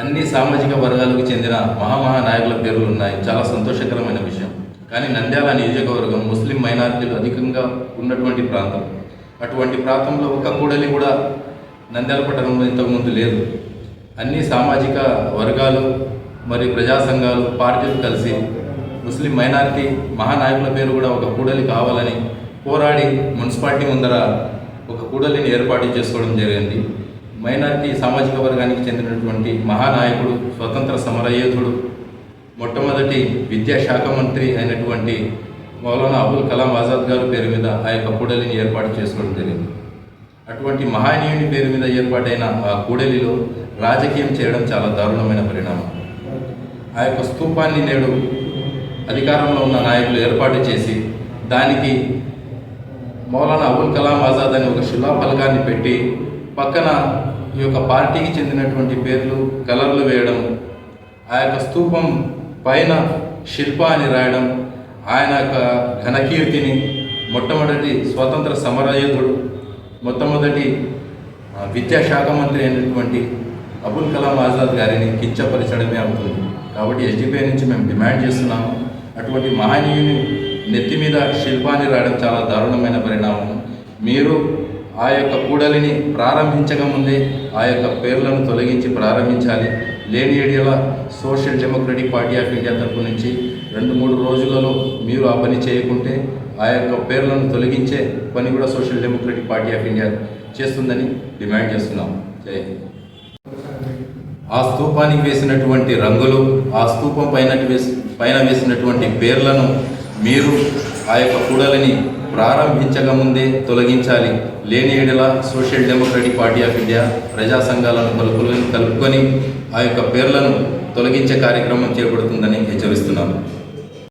అన్ని సామాజిక వర్గాలకు చెందిన మహామహా నాయకుల పేర్లు ఉన్నాయి చాలా సంతోషకరమైన విషయం. కానీ నంద్యాల నియోజకవర్గం ముస్లిం మైనారిటీలు అధికంగా ఉన్నటువంటి ప్రాంతం. అటువంటి ప్రాంతంలో ఒక కూడలి కూడా నంద్యాల పట్టణంలో ఇంతకుముందు లేదు. అన్ని సామాజిక వర్గాలు మరియు ప్రజా సంఘాలు పార్టీలు కలిసి ముస్లిం మైనారిటీ మహానాయకుల పేరు కూడా ఒక కూడలి కావాలని పోరాడి మున్సిపాలిటీ ముందర ఒక కూడలిని ఏర్పాటు చేసుకోవడం జరిగింది. మైనారిటీ సామాజిక వర్గానికి చెందినటువంటి మహానాయకుడు స్వతంత్ర సమరయోధుడు మొట్టమొదటి విద్యాశాఖ మంత్రి అయినటువంటి మౌలానా అబుల్ కలాం ఆజాద్ గారి పేరు మీద ఆ యొక్క కూడలిని ఏర్పాటు చేసుకోవడం జరిగింది. అటువంటి మహానీయుని పేరు మీద ఏర్పాటైన ఆ కూడలిలో రాజకీయం చేయడం చాలా దారుణమైన పరిణామం. ఆ యొక్క స్తూపాన్ని నేడు అధికారంలో ఉన్న నాయకులు ఏర్పాటు చేసి దానికి మౌలానా అబుల్ కలాం ఆజాద్ అని ఒక శిలాఫలకాన్ని పెట్టి పక్కన ఈ యొక్క పార్టీకి చెందినటువంటి పేర్లు కలర్లు వేయడం ఆ యొక్క స్తూపం పైన శిల్ప అని రాయడం ఆయన యొక్క ఘనకీర్తిని మొట్టమొదటి స్వతంత్ర సమరయోధుడు మొట్టమొదటి విద్యాశాఖ మంత్రి అయినటువంటి అబుల్ కలాం ఆజాద్ గారిని కించపరచడమే అవుతుంది. కాబట్టి ఎస్డిపిఐ నుంచి మేము డిమాండ్ చేస్తున్నాము. అటువంటి మహనీయుని నెత్తి మీద శిల్పాన్ని రాయడం చాలా దారుణమైన పరిణామం. మీరు ఆ యొక్క కూడలిని ప్రారంభించక ముందే ఆ యొక్క పేర్లను తొలగించి ప్రారంభించాలి. లేని ఏడియల social democratic party of India తరపు నుంచి రెండు మూడు రోజులలో మీరు ఆ పని చేయకుంటే ఆ యొక్క పేర్లను తొలగించే పని కూడా social democratic party of India చేస్తుందని డిమాండ్ చేస్తున్నాం. జై ఆ స్తూపానికి వేసినటువంటి రంగులు ఆ స్తూపం పైన వేసి పైన వేసినటువంటి పేర్లను మీరు ఆ యొక్క కూడలిని ప్రారంభించక ముందే తొలగించాలి. లేని ఏడల social democratic party of India ప్రజా సంఘాలను కలుపుకొని కలుపుకొని ఆ యొక్క పేర్లను తొలగించే కార్యక్రమం చేపడుతుందని హెచ్చరిస్తున్నాను.